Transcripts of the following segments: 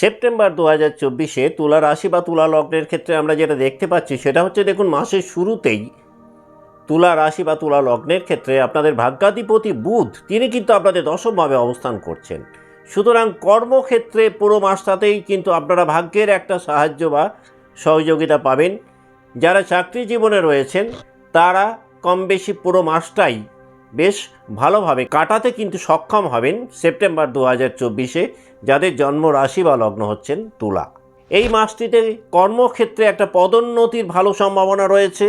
September দু হাজার চব্বিশে তুলা রাশি বা তুলা লগ্নের ক্ষেত্রে আমরা যেটা দেখতে পাচ্ছি, সেটা হচ্ছে দেখুন, মাসের শুরুতেই তুলা রাশি বা তুলা লগ্নের ক্ষেত্রে আপনাদের ভাগ্যাধিপতি বুধ, তিনি কিন্তু আপনাদের দশমভাবে অবস্থান করছেন। সুতরাং কর্মক্ষেত্রে পুরো মাসটাতেই কিন্তু আপনারা ভাগ্যের একটা সাহায্য বা সহযোগিতা পাবেন। যারা চাকরি জীবনে রয়েছেন, তারা কম বেশি পুরো মাসটাই বেশ ভালোভাবে কাটাতে কিন্তু সক্ষম হবেন সেপ্টেম্বর দু হাজার চব্বিশে, যাদের জন্ম রাশি বা লগ্ন হচ্ছেন তুলা। এই মাসটিতে কর্মক্ষেত্রে একটা পদোন্নতির ভালো সম্ভাবনা রয়েছে।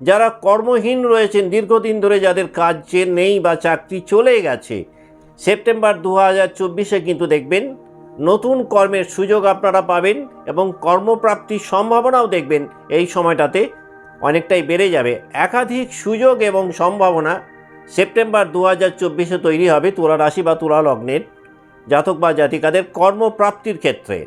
যারা কর্মহীন রয়েছেন দীর্ঘদিন ধরে, যাদের কাজ যে নেই বা চাকরি চলে গেছে, সেপ্টেম্বর দু হাজার চব্বিশে কিন্তু দেখবেন নতুন কর্মের সুযোগ আপনারা পাবেন এবং কর্মপ্রাপ্তির সম্ভাবনাও দেখবেন। এই সময়টাতে অনেকটাই বেড়ে যাবে। একাধিক সুযোগ এবং সম্ভাবনা সেপ্টেম্বর দু হাজার চব্বিশে তৈরি হবে তুলা রাশি বা তুলা লগ্নের জাতক বা জাতিকাদের কর্মপ্রাপ্তির ক্ষেত্রে।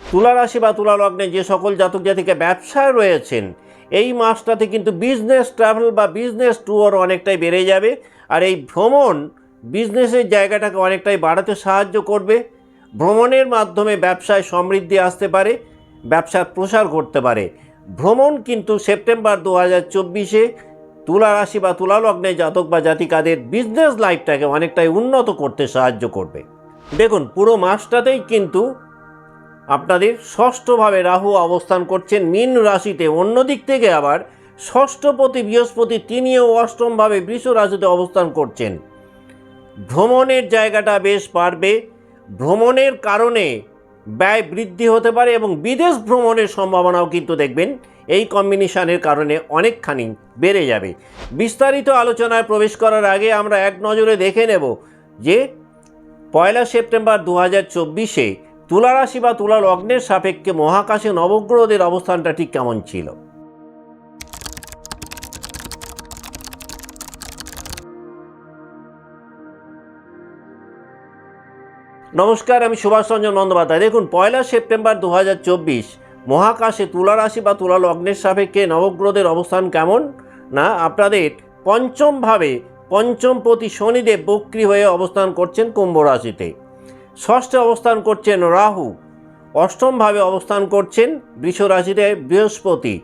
তুলা রাশি বা তুলা লগ্নে যে সকল জাতক জাতিকা ব্যবসায় রয়েছেন, এই মাসটাতে কিন্তু বিজনেস ট্রাভেল বা বিজনেস ট্যুর অনেকটাই বেড়ে যাবে আর এই ভ্রমণ বিজনেসের জায়গাটাকে অনেকটাই বাড়াতে সাহায্য করবে। ভ্রমণের মাধ্যমে ব্যবসায় সমৃদ্ধি আসতে পারে, ব্যবসার প্রসার ঘটতে পারে। ভ্রমণ কিন্তু সেপ্টেম্বর দু হাজার চব্বিশে তুলা রাশি বা তুলা লগ্নে জাতক বা জাতিকাদের বিজনেস লাইফটাকে অনেকটাই উন্নত করতে সাহায্য করবে। দেখুন, পুরো মাসটাতেই কিন্তু আপনাদের ষষ্ঠভাবে রাহু অবস্থান করছেন মীন রাশিতে। অন্যদিক থেকে আবার ষষ্ঠপতি, বৃহস্পতি তিনিও অষ্টমভাবে বৃষ রাশিতে অবস্থান করছেন। ভ্রমণের জায়গাটা বেশ বাড়বে। ভ্রমণের কারণে ব্যয় বৃদ্ধি হতে পারে এবং বিদেশ ভ্রমণের সম্ভাবনাও কিন্তু দেখবেন। এই কম্বিনেশনের কারণে অনেকখানি বেড়ে যাবে। বিস্তারিত আলোচনায় প্রবেশ করার আগে আমরা এক নজরে দেখে নেব যে, পয়লা সেপ্টেম্বর দু হাজার চব্বিশে তুলা রাশি বা তুলা লগ্নের সাপেক্ষে মহাকাশে নবগ্রহদের অবস্থানটা ঠিক কেমন ছিল। নমস্কার, আমি সুভাষ রঞ্জন বন্দ্যোপাধ্যায়। দেখুন, পয়লা সেপ্টেম্বর দু হাজার চব্বিশ, মহাকাশে তুলা রাশি বা তুলা লগ্নের সাপেক্ষে নবগ্রহদের অবস্থান কেমন? না, আপনাদের পঞ্চমভাবে পঞ্চমপতি শনিদেব বক্রী হয়ে অবস্থান করছেন কুম্ভ রাশিতে। ষষ্ঠে অবস্থান করছেন রাহু, অষ্টমভাবে অবস্থান করছেন বৃষ রাশিতে বৃহস্পতি।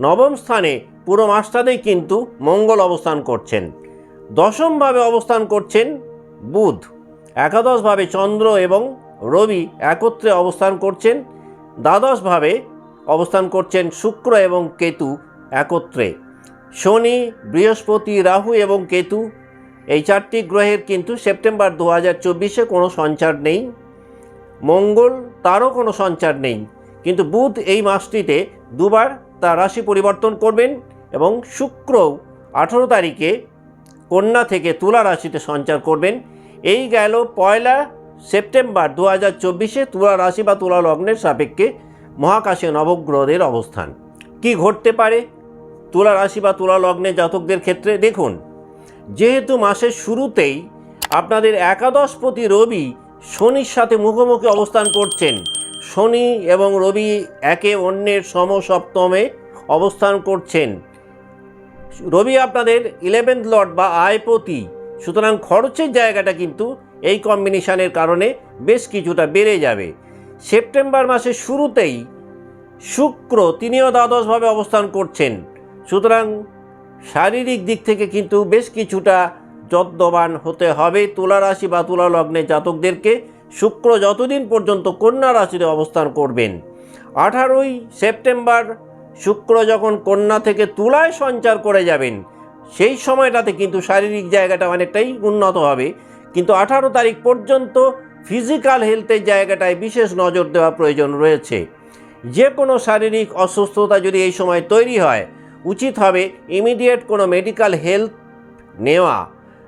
নবম স্থানে পুরো মাসটাতেই কিন্তু মঙ্গল অবস্থান করছেন। দশমভাবে অবস্থান করছেন বুধ। একাদশভাবে চন্দ্র এবং রবি একত্রে অবস্থান করছেন, দ্বাদশভাবে অবস্থান করছেন শুক্র এবং কেতু একত্রে। শনি, বৃহস্পতি, রাহু এবং কেতু, এই চারটি গ্রহের কিন্তু সেপ্টেম্বর দু হাজার চব্বিশে কোনো সঞ্চার নেই। মঙ্গল, তারও কোনো সঞ্চার নেই। কিন্তু বুধ এই মাসটিতে দুবার তার রাশি পরিবর্তন করবেন এবং শুক্র আঠেরো তারিখে কন্যা থেকে তুলা রাশিতে সঞ্চার করবেন। এই গেল পয়লা সেপ্টেম্বর দু হাজার চব্বিশে তুলা রাশি বা তুলা লগ্নের সাপেক্ষে মহাকাশে নবগ্রহদের অবস্থান। কি ঘটতে পারে? তুলা রাশি বা তুলা লগ্নের জাতকদের ক্ষেত্রে দেখুন, যেহেতু মাসের শুরুতেই আপনাদের একাদশপতি রবি শনির সাথে মুখোমুখি অবস্থান করছেন। শনি এবং রবি একে অন্যের সমসপ্তমে অবস্থান করছেন। রবি আপনাদের ইলেভেন্থ লর্ড বা আয়পতি। সুতরাং খরচের জায়গাটা কিন্তু এই কম্বিনেশনের কারণে বেশ কিছুটা বেড়ে যাবে। সেপ্টেম্বর মাসের শুরুতেই শুক্র তিনিও দ্বাদশভাবে অবস্থান করছেন। সুতরাং শারীরিক দিক থেকে কিন্তু বেশ কিছুটা যত্নবান হতে হবে তুলা রাশি বা তুলা লগ্নে জাতকদেরকে। শুক্র যতদিন পর্যন্ত কন্যা রাশিতে অবস্থান করবেন। আঠারোই সেপ্টেম্বর শুক্র যখন কন্যা থেকে তুলায় সঞ্চার করে যাবেন সেই সময়টাতে কিন্তু শারীরিক জায়গাটা অনেকটাই উন্নত হবে। কিন্তু আঠারো তারিখ পর্যন্ত ফিজিক্যাল হেলথের জায়গাটায় বিশেষ নজর দেওয়া প্রয়োজন রয়েছে। যে কোনো শারীরিক অসুস্থতা যদি এই সময় তৈরি হয়, উচিত হবে ইমিডিয়েট কোনো মেডিকেল হেল্প নেওয়া।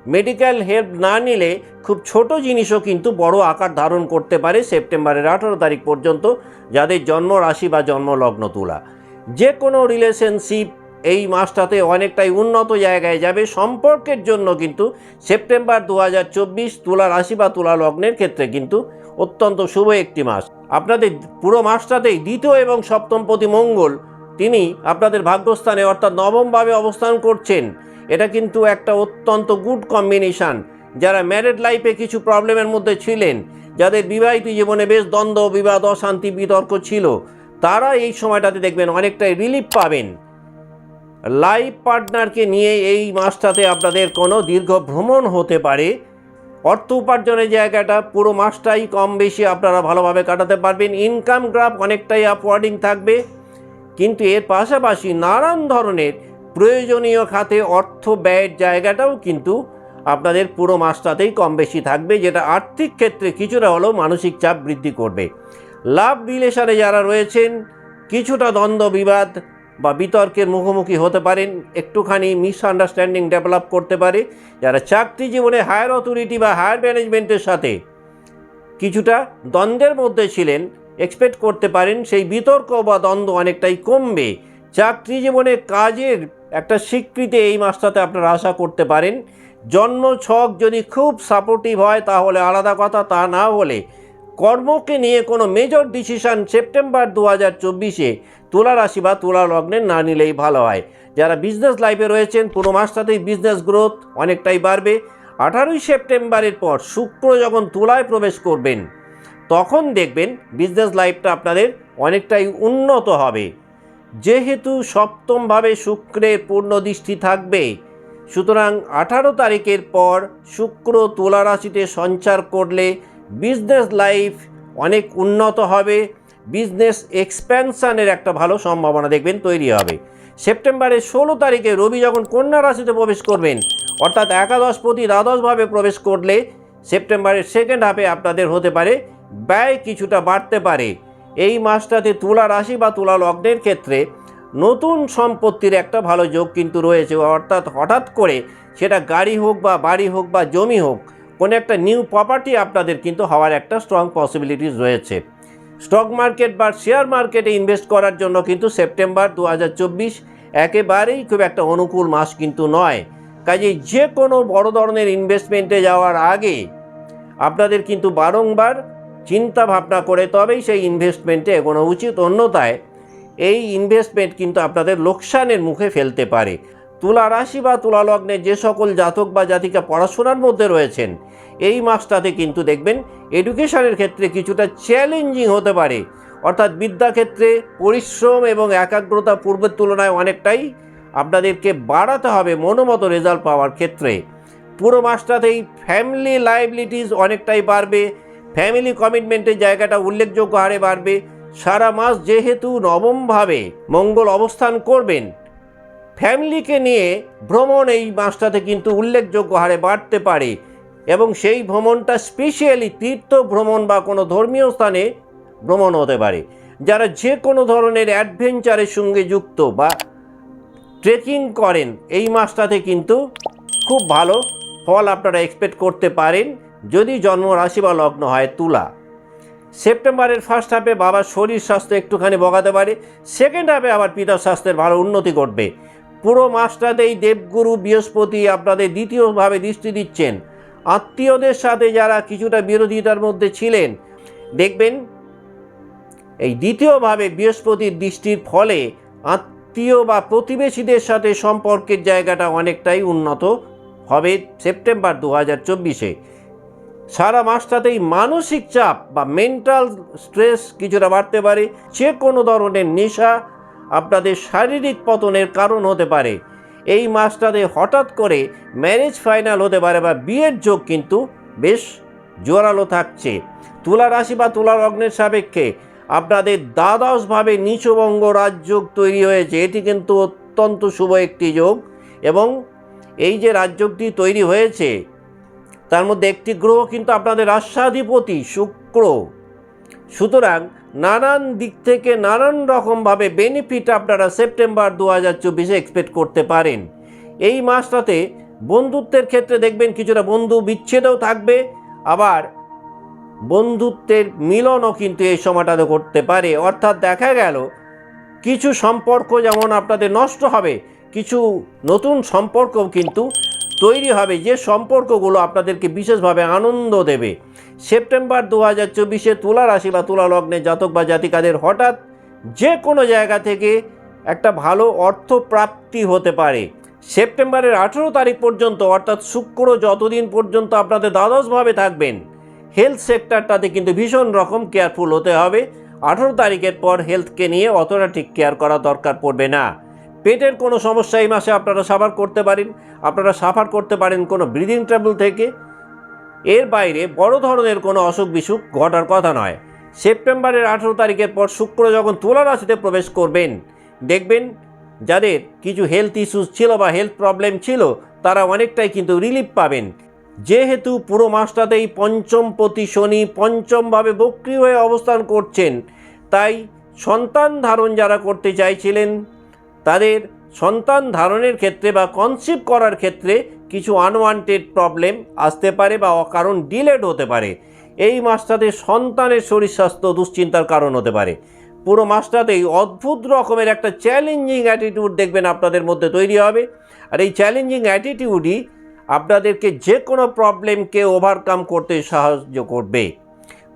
মেডিকেল হেল্প না নিলে খুব ছোট জিনিসও কিন্তু বড় আকার ধারণ করতে পারে সেপ্টেম্বরের আঠারো তারিখ পর্যন্ত, যাদের জন্ম রাশি বা জন্মলগ্ন তোলা। যে কোনো রিলেশনশিপ এই মাসটাতে অনেকটাই উন্নত জায়গায় যাবে। সম্পর্কের জন্য কিন্তু সেপ্টেম্বর দু হাজার চব্বিশ তুলা রাশি বা তুলা লগ্নের ক্ষেত্রে কিন্তু অত্যন্ত শুভ একটি মাস। আপনাদের পুরো মাসটাতেই দ্বিতীয় এবং সপ্তমপতি মঙ্গল তিনি আপনাদের ভাগ্যস্থানে অর্থাৎ নবমভাবে অবস্থান করছেন। এটা কিন্তু একটা অত্যন্ত গুড কম্বিনেশান। যারা ম্যারেড লাইফে কিছু প্রবলেমের মধ্যে ছিলেন, যাদের বিবাহিত জীবনে বেশ দ্বন্দ্ব, বিবাদ, অশান্তি, বিতর্ক ছিল, তারা এই সময়টাতে দেখবেন অনেকটাই রিলিফ পাবেন। লাইফ পার্টনারকে নিয়ে এই মাসটাতে আপনাদের কোনো দীর্ঘ ভ্রমণ হতে পারে। অর্থ উপার্জনের জায়গাটা পুরো মাসটাই কম বেশি আপনারা ভালোভাবে কাটাতে পারবেন। ইনকাম গ্রাফ অনেকটাই আপওয়ার্ডিং থাকবে। কিন্তু এর পাশাপাশি নানান ধরনের প্রয়োজনীয় খাতে অর্থ ব্যয়ের জায়গাটাও কিন্তু আপনাদের পুরো মাসটাতেই কম বেশি থাকবে, যেটা আর্থিক ক্ষেত্রে কিছুটা হলেও মানসিক চাপ বৃদ্ধি করবে। লাভ রিলেশনে যারা রয়েছেন, কিছুটা দ্বন্দ্ব বিবাদ বা বিতর্কের মুখোমুখি হতে পারেন, একটুখানি মিসআন্ডারস্ট্যান্ডিং ডেভেলপ করতে পারে, যারা চাকরি জীবনে হায়ার অথরিটি বা হায়ার ম্যানেজমেন্টের সাথে কিছুটা দ্বন্দ্বের মধ্যে ছিলেন এক্সপেক্ট করতে পারেন, সেই বিতর্ক বা দ্বন্দ্ব অনেকটাই কমবে। চাকরি জীবনে কাজের একটা স্বীকৃতি এই মাসটাতে আপনারা আশা করতে পারেন। জন্ম ছক যদি খুব সাপোর্টিভ হয়, তাহলে আলাদা কথা, তা না হলে কর্মকে নিয়ে কোনো মেজর ডিসিশন সেপ্টেম্বর দু হাজার চব্বিশে তুলা রাশি বা তুলা লগ্নে না নিলেই ভালো হয়। যারা বিজনেস লাইফে রয়েছেন, পুরো মাসটাতেই বিজনেস গ্রোথ অনেকটাই বাড়বে। আঠারোই সেপ্টেম্বরের পর শুক্র যখন তুলায় প্রবেশ করবেন, তখন দেখবেন বিজনেস লাইফটা আপনাদের অনেকটাই উন্নত হবে। যেহেতু সপ্তমভাবে শুক্রের পূর্ণ দৃষ্টি থাকবে, সুতরাং আঠারো তারিখের পর শুক্র তুলা রাশিতে সঞ্চার করলে বিজনেস লাইফ অনেক উন্নত হবে, বিজনেস এক্সপ্যানশনের একটা ভালো সম্ভাবনা দেখবেন তৈরি হবে। সেপ্টেম্বরের ষোলো তারিখে রবি যখন কন্যা রাশিতে প্রবেশ করবেন, অর্থাৎ একাদশ প্রতি দ্বাদশভাবে প্রবেশ করলে সেপ্টেম্বরের সেকেন্ড হাফে আপনাদের হতে পারে, ব্যয় কিছুটা বাড়তে পারে। এই মাসটাতে তুলা রাশি বা তুলা লগ্নের ক্ষেত্রে নতুন সম্পত্তির একটা ভালো যোগ কিন্তু রয়েছে, অর্থাৎ হঠাৎ করে সেটা গাড়ি হোক বা বাড়ি হোক বা জমি হোক কোনো একটা নিউ প্রপার্টি আপনাদের কিন্তু হওয়ার একটা স্ট্রং পসিবিলিটিস রয়েছে। স্টক মার্কেট বা শেয়ার মার্কেটে ইনভেস্ট করার জন্য কিন্তু সেপ্টেম্বর দু হাজার চব্বিশ একেবারেই খুব একটা অনুকূল মাস কিন্তু নয়। কাজেই যে কোনো বড় ধরনের ইনভেস্টমেন্টে যাওয়ার আগে আপনাদের কিন্তু বারংবার চিন্তা ভাবনা করে তবেই সেই ইনভেস্টমেন্টে এগোনো উচিত। অন্যথায় এই ইনভেস্টমেন্ট কিন্তু আপনাদের লোকসানের মুখে ফেলতে পারে। তুলা রাশি বা তুলা লগ্নে যে সকল জাতক বা জাতিকা পড়াশোনার মধ্যে রয়েছেন এই মাসটাতে কিন্তু দেখবেন এডুকেশনের ক্ষেত্রে কিছুটা চ্যালেঞ্জিং হতে পারে। অর্থাৎ বিদ্যাক্ষেত্রে পরিশ্রম এবং একাগ্রতা পূর্বের তুলনায় অনেকটাই আপনাদেরকে বাড়াতে হবে মনোমতো রেজাল্ট পাওয়ার ক্ষেত্রে। পুরো মাসটাতেই ফ্যামিলি লাইবিলিটিস অনেকটাই বাড়বে, ফ্যামিলি কমিটমেন্টের জায়গাটা উল্লেখযোগ্য হারে বাড়বে, সারা মাস যেহেতু নবমভাবে মঙ্গল অবস্থান করবেন, ফ্যামিলিকে নিয়ে ভ্রমণ এই মাসটাতে কিন্তু উল্লেখযোগ্য হারে বাড়তে পারে। এবং সেই ভ্রমণটা স্পেশালি তীর্থ ভ্রমণ বা কোনো ধর্মীয় স্থানে ভ্রমণ হতে পারে। যারা যে কোনো ধরনের অ্যাডভেঞ্চারের সঙ্গে যুক্ত বা ট্রেকিং করেন, এই মাসটাতে কিন্তু খুব ভালো ফল আপনারা এক্সপেক্ট করতে পারেন। যদি জন্ম রাশি বা লগ্ন হয় তুলা। সেপ্টেম্বরের ফার্স্ট হাফে বাবার শরীর স্বাস্থ্য একটুখানি বগাতে পারে। সেকেন্ড হাফে আবার পিতার স্বাস্থ্যের ভালো উন্নতি ঘটবে। পুরো মাসটাতেই দেবগুরু বৃহস্পতি আপনাদের দ্বিতীয়ভাবে দৃষ্টি দিচ্ছেন। আত্মীয়দের সাথে যারা কিছুটা বিরোধিতার মধ্যে ছিলেন, দেখবেন এই দ্বিতীয়ভাবে বৃহস্পতির দৃষ্টির ফলে আত্মীয় বা প্রতিবেশীদের সাথে সম্পর্কের জায়গাটা অনেকটাই উন্নত হবে সেপ্টেম্বর দু হাজার চব্বিশে। সারা মাসটাতেই মানসিক চাপ বা মেন্টাল স্ট্রেস কিছুটা বাড়তে পারে যে কোনো ধরনের নেশা আপনাদের শারীরিক পতনের কারণ হতে পারে। এই মাসটাতে হঠাৎ করে ম্যারেজ ফাইনাল হতে পারে বা বিয়ের যোগ কিন্তু বেশ জোরালো থাকছে। তুলা রাশি বা তুলা লগ্নের সাপেক্ষে আপনাদের দ্বাদশভাবে নিচবঙ্গ রাজযোগ তৈরি হয়েছে। এটি কিন্তু অত্যন্ত শুভ একটি যোগ এবং এই যে রাজযোগটি তৈরি হয়েছে, তার মধ্যে একটি গ্রহ কিন্তু আপনাদের রাষ্ট্রাধিপতি শুক্র। সুতরাং নানান দিক থেকে নানান রকমভাবে বেনিফিট আপনারা সেপ্টেম্বর দু হাজার চব্বিশে এক্সপেক্ট করতে পারেন। এই মাসটাতে বন্ধুত্বের ক্ষেত্রে দেখবেন কিছুটা বন্ধু বিচ্ছেদও থাকবে, আবার বন্ধুত্বের মিলনও কিন্তু এই সময়টাতে করতে পারে। অর্থাৎ দেখা গেল, কিছু সম্পর্ক যেমন আপনাদের নষ্ট হবে, কিছু নতুন সম্পর্কও কিন্তু তৈরি হবে যে সম্পর্কগুলো আপনাদেরকে বিশেষভাবে আনন্দ দেবে। সেপ্টেম্বর দু হাজার চব্বিশে তুলা রাশি বা তুলা লগ্নে জাতক বা জাতিকাদের হঠাৎ যে কোনো জায়গা থেকে একটা ভালো অর্থ প্রাপ্তি হতে পারে। সেপ্টেম্বরের আঠেরো তারিখ পর্যন্ত, অর্থাৎ শুক্র যতদিন পর্যন্ত আপনাদের দ্বাদশভাবে থাকবেন হেলথ সেক্টরটাতে কিন্তু ভীষণ রকম কেয়ারফুল হতে হবে। আঠেরো তারিখের পর হেলথকে নিয়ে অতটা ঠিক কেয়ার করা দরকার পড়বে না। পেটের কোনো সমস্যা এই মাসে আপনারা সাফার করতে পারেন, আপনারা সাফার করতে পারেন কোনো ব্রিদিং ট্রাবল থেকে। এর বাইরে বড় ধরনের কোনো অসুখ বিসুখ ঘটার কথা নয়। সেপ্টেম্বরের আঠেরো তারিখের পর শুক্র যখন তুলা রাশিতে প্রবেশ করবেন, দেখবেন যাদের কিছু হেলথ ইস্যুস ছিল বা হেলথ প্রবলেম ছিল, তারা অনেকটাই কিন্তু রিলিফ পাবেন। যেহেতু পুরো মাসটাতেই পঞ্চম প্রতি শনি পঞ্চমভাবে বক্রি হয়ে অবস্থান করছেন, তাই সন্তান ধারণ যারা করতে চাইছিলেন তাদের সন্তান ধারণের ক্ষেত্রে বা কনসিভ করার ক্ষেত্রে কিছু আনওয়ান্টেড প্রবলেম আসতে পারে বা অকারণ ডিলেড হতে পারে। এই মাসটাতে সন্তানের শরীর স্বাস্থ্য দুশ্চিন্তার কারণ হতে পারে। পুরো মাসটাতেই অদ্ভুত রকমের একটা চ্যালেঞ্জিং অ্যাটিটিউড দেখবেন আপনাদের মধ্যে তৈরি হবে। আর এই চ্যালেঞ্জিং অ্যাটিটিউডই আপনাদেরকে যে কোনো প্রবলেমকে ওভারকাম করতে সাহায্য করবে।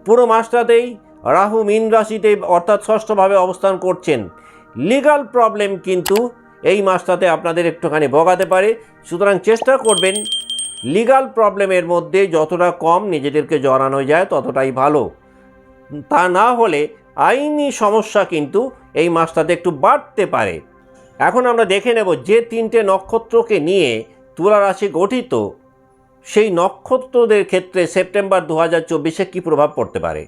পুরো মাসটাতেই রাহু, মীন রাশিতে অর্থাৎ ষষ্ঠভাবে অবস্থান করছেন। লিগাল প্রবলেম কিন্তু এই মাসটাতে আপনাদের একটুখানি ভোগাতে পারে। সুতরাং চেষ্টা করবেন লিগাল প্রবলেমের মধ্যে যতটা কম নিজেদেরকে জড়ানো যায় ততটাই ভালো। তা না হলে আইনি সমস্যা কিন্তু এই মাসটাতে একটু বাড়তে পারে। এখন আমরা দেখে নেব যে তিনটে নক্ষত্রকে নিয়ে তুলা রাশি গঠিত, সেই নক্ষত্রদের ক্ষেত্রে সেপ্টেম্বর দু হাজার চব্বিশে কী প্রভাব পড়তে পারে?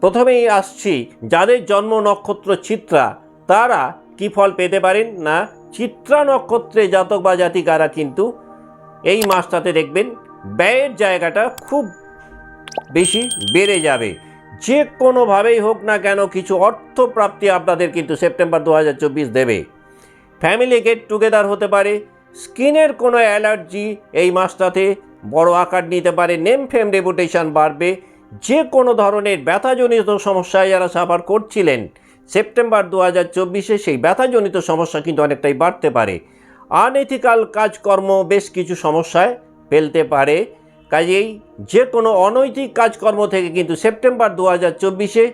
প্রথমেই আসছি, যাদের জন্ম নক্ষত্র চিত্রা, তারা কি ফল পেতে পারেন? না, চিত্রা নক্ষত্রে জাতক বা জাতিকারা কিন্তু এই মাসটাতে দেখবেন ব্যয়ের জায়গাটা খুব বেশি বেড়ে যাবে। যে কোনোভাবেই হোক না কেন কিছু অর্থ প্রাপ্তি আপনাদের কিন্তু সেপ্টেম্বর দু হাজার চব্বিশ দেবে। ফ্যামিলি গেট টুগেদার হতে পারে, স্কিনের কোনো অ্যালার্জি এই মাসটাতে বড় আকার নিতে পারে, নেম ফেম রেপুটেশন বাড়বে যে কোনো ধরনের ব্যথাজনিত সমস্যায় যারা সাফার করছিলেন সেপ্টেম্বর দু হাজার চব্বিশে সেই ব্যথাজনিত সমস্যা কিন্তু অনেকটাই বাড়তে পারে। আনএথিক্যাল কাজকর্ম বেশ কিছু সমস্যায় ফেলতে পারে। কাজেই যে কোনো অনৈতিক কাজকর্ম থেকে কিন্তু সেপ্টেম্বর দু হাজার চব্বিশে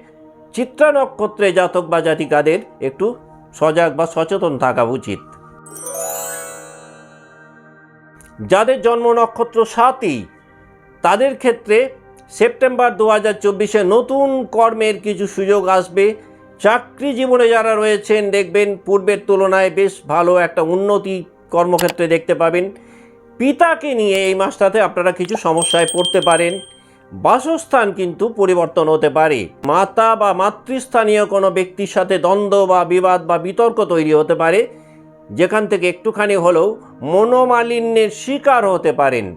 চিত্রা নক্ষত্রে জাতক বা জাতিকাদের একটু সজাগ বা সচেতন থাকা উচিত। যাদের জন্ম নক্ষত্র সাতই, তাদের ক্ষেত্রে সেপ্টেম্বর দু হাজার চব্বিশে নতুন কর্মের কিছু সুযোগ আসবে। চাকরি জীবনে যারা রয়েছেন, দেখবেন পূর্বের তুলনায় বেশ ভালো একটা উন্নতি কর্মক্ষেত্রে দেখতে পাবেন। পিতাকে নিয়ে এই মাসটাতে আপনারা কিছু সমস্যায় পড়তে পারেন। বাসস্থান কিন্তু পরিবর্তন হতে পারে। মাতা বা মাতৃস্থানীয় কোনো ব্যক্তির সাথে দ্বন্দ্ব বা বিবাদ বা বিতর্ক তৈরি হতে পারে। যেখান থেকে একটুখানি হলেও মনোমালিন্যের শিকার হতে পারেন।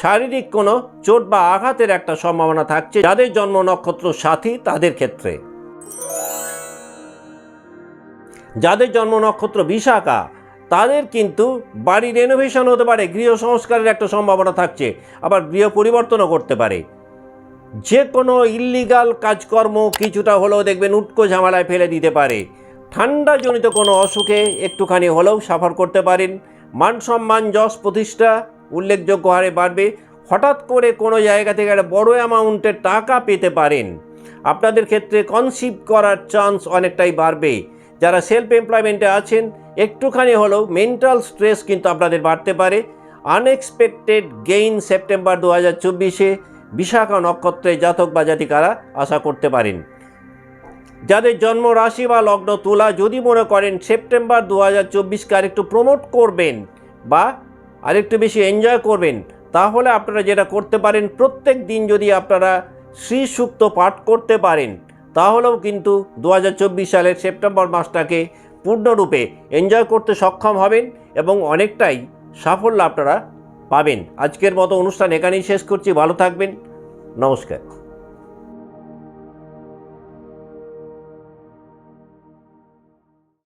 শারীরিক কোনো চোট বা আঘাতের একটা সম্ভাবনা থাকছে যাদের জন্ম নক্ষত্র সাথী তাদের ক্ষেত্রে। যাদের জন্ম নক্ষত্র বিশাখা, তাদের কিন্তু বাড়ি রেনোভেশন হতে পারে, গৃহ সংস্কারের একটা সম্ভাবনা থাকছে, আবার গৃহ পরিবর্তনও করতে পারে। যে কোনো ইল্লিগাল কাজকর্ম কিছুটা হলেও দেখবেন উটকো ঝামেলায় ফেলে দিতে পারে। ঠান্ডাজনিত কোনো অসুখে একটুখানি হলেও সাফার করতে পারেন। মান সম্মান, যশ প্রতিষ্ঠা উল্লেখযোগ্য হারে বাড়বে। হঠাৎ করে কোনো জায়গা থেকে একটা বড় অ্যামাউন্টের টাকা পেতে পারেন। আপনাদের ক্ষেত্রে কনসিভ করার চান্স অনেকটাই বাড়বে। যারা সেলফ এমপ্লয়মেন্টে আছেন, একটুখানি হলেও মেন্টাল স্ট্রেস কিন্তু আপনাদের বাড়তে পারে। আনএক্সপেক্টেড গেইন সেপ্টেম্বর দু হাজার চব্বিশে বিশাখা নক্ষত্রে জাতক বা জাতিকারা আশা করতে পারেন। যাদের জন্ম রাশি বা লগ্ন তুলা যদি মনে করেন সেপ্টেম্বর দু হাজার চব্বিশকে আরেকটু প্রমোট করবেন বা আরেকটু বেশি এনজয় করবেন, তাহলে আপনারা যেটা করতে পারেন, প্রত্যেক দিন যদি আপনারা শ্রী সুক্ত পাঠ করতে পারেন, তাহলেও কিন্তু দু হাজার চব্বিশ সালের সেপ্টেম্বর মাসটাকে পূর্ণরূপে এনজয় করতে সক্ষম হবেন এবং অনেকটাই সাফল্য আপনারা পাবেন। আজকের মতো অনুষ্ঠান এখানেই শেষ করছি, ভালো থাকবেন, নমস্কার।